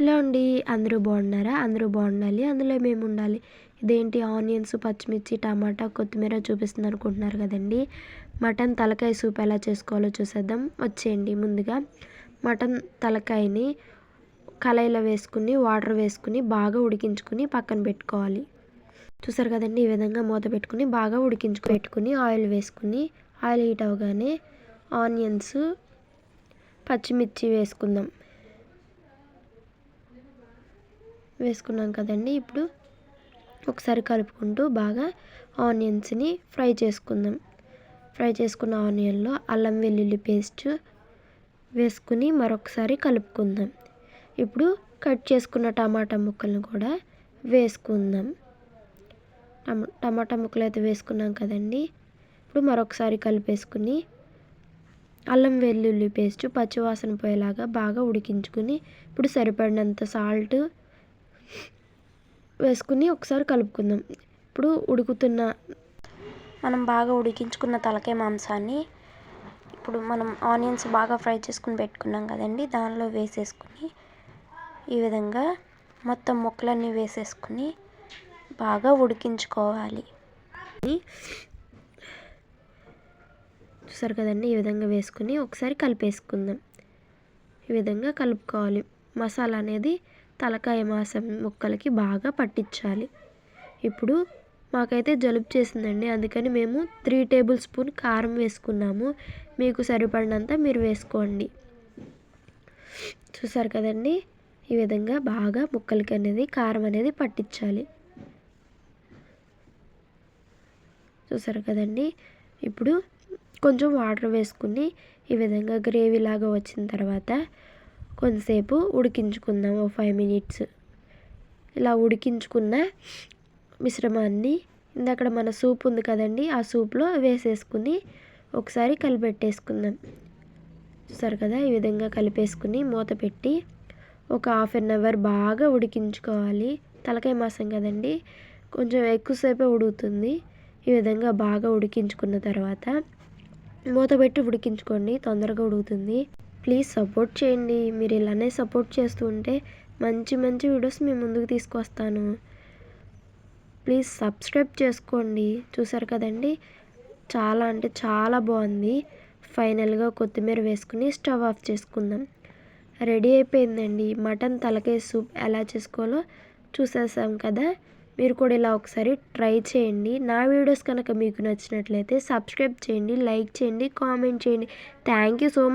Hello అండి అందరూ బాగున్నారా? అందరూ బాగుండాలి. అందులో మేము ఉండాలి ఇదేంటి? ఆనియన్స్ పచ్చిమిర్చి టమాటా కొత్తిమీర చూపిస్తుంది అనుకుంటున్నారు కదండి. మటన్ తలకాయ సూప్ ఎలా చేసుకోవాలో చూసేద్దాం. వచ్చేయండి ముందుగా. మటన్ తలకాయని కళాయిలో వేసుకుని వాటర్ వేసుకుని బాగా ఉడికించుకుని పక్కన పెట్టుకోవాలి. చూసారు కదండి? ఈ విధంగా మూత పెట్టుకుని బాగా ఉడికించుకు పెట్టుకుని ఆయిల్ వేసుకుని ఆయిల్ హీట్ అవగానే ఆనియన్స్ పచ్చిమిర్చి వేసుకుందాం. వేసుకున్నాం కదండి. ఇప్పుడు ఒకసారి కలుపుకుంటూ బాగా ఆనియన్స్ని ఫ్రై చేసుకుందాం. ఫ్రై చేసుకున్న ఆనియన్లో అల్లం వెల్లుల్లి పేస్ట్ వేసుకుని మరొకసారి కలుపుకుందాం. ఇప్పుడు కట్ చేసుకున్న టమాటా ముక్కలను కూడా వేసుకుందాం. టమాటా ముక్కలు అయితే వేసుకున్నాం కదండి. ఇప్పుడు మరొకసారి కలిపేసుకుని అల్లం వెల్లుల్లి పేస్ట్ పచ్చివాసన పోయేలాగా బాగా ఉడికించుకుని ఇప్పుడు సరిపడినంత సాల్ట్ వేసుకుని ఒకసారి కలుపుకుందాం. ఇప్పుడు ఉడుకుతున్న మనం బాగా ఉడికించుకున్న తలకాయ మాంసాన్ని ఇప్పుడు మనం ఆనియన్స్ బాగా ఫ్రై చేసుకుని పెట్టుకున్నాం కదండి దానిలో వేసేసుకుని ఈ విధంగా మొత్తం ముక్కలన్నీ వేసేసుకుని బాగా ఉడికించుకోవాలి. చూసారు కదండి ఈ విధంగా వేసుకుని ఒకసారి కలిపేసుకుందాం. ఈ విధంగా కలుపుకోవాలి. మసాలా అనేది తలకాయ మాంసం ముక్కలకి బాగా పట్టించాలి. ఇప్పుడు మాకైతే జలుబు చేసిందండి. అందుకని మేము త్రీ టేబుల్ స్పూన్ కారం వేసుకున్నాము. మీకు సరిపడినంత మీరు వేసుకోండి. చూసారు కదండి? ఈ విధంగా బాగా ముక్కలకి అనేది కారం అనేది పట్టించాలి. చూసారు కదండి? ఇప్పుడు కొంచెం వాటర్ వేసుకుని ఈ విధంగా గ్రేవీ లాగా వచ్చిన తర్వాత కొంతసేపు ఉడికించుకుందాం ఓ ఫైవ్ మినిట్స్. ఇలా ఉడికించుకున్న మిశ్రమాన్ని ఇందక్కడ మన సూప్ ఉంది కదండి ఆ సూప్లో వేసేసుకుని ఒకసారి కలిపెట్టేసుకుందాం. చూసారు కదా ఈ విధంగా కలిపేసుకుని మూత పెట్టి ఒక హాఫ్ అన్ అవర్ బాగా ఉడికించుకోవాలి. తలకాయ మాసం కదండి కొంచెం ఎక్కువసేపే ఉడుకుతుంది. ఈ విధంగా బాగా ఉడికించుకున్న తర్వాత మూత పెట్టి ఉడికించుకోండి తొందరగా ఉడుకుతుంది. ప్లీజ్ సపోర్ట్ చేయండి. మీరు ఇలానే సపోర్ట్ చేస్తూ ఉంటే మంచి మంచి వీడియోస్ మీ ముందుకు తీసుకొస్తాను. ప్లీజ్ సబ్స్క్రైబ్ చేసుకోండి. చూసారు కదండి? చాలా అంటే చాలా బాగుంది. ఫైనల్గా కొత్తిమీర వేసుకుని స్టవ్ ఆఫ్ చేసుకుందాం. రెడీ అయిపోయిందండి. మటన్ తలకాయ సూప్ ఎలా చేసుకోవాలో చూసేసాం కదా? మీరు కూడా ఇలా ఒకసారి ట్రై చేయండి. నా వీడియోస్ కనుక మీకు నచ్చినట్లయితే సబ్స్క్రైబ్ చేయండి లైక్ చేయండి కామెంట్ చేయండి. Thank you so much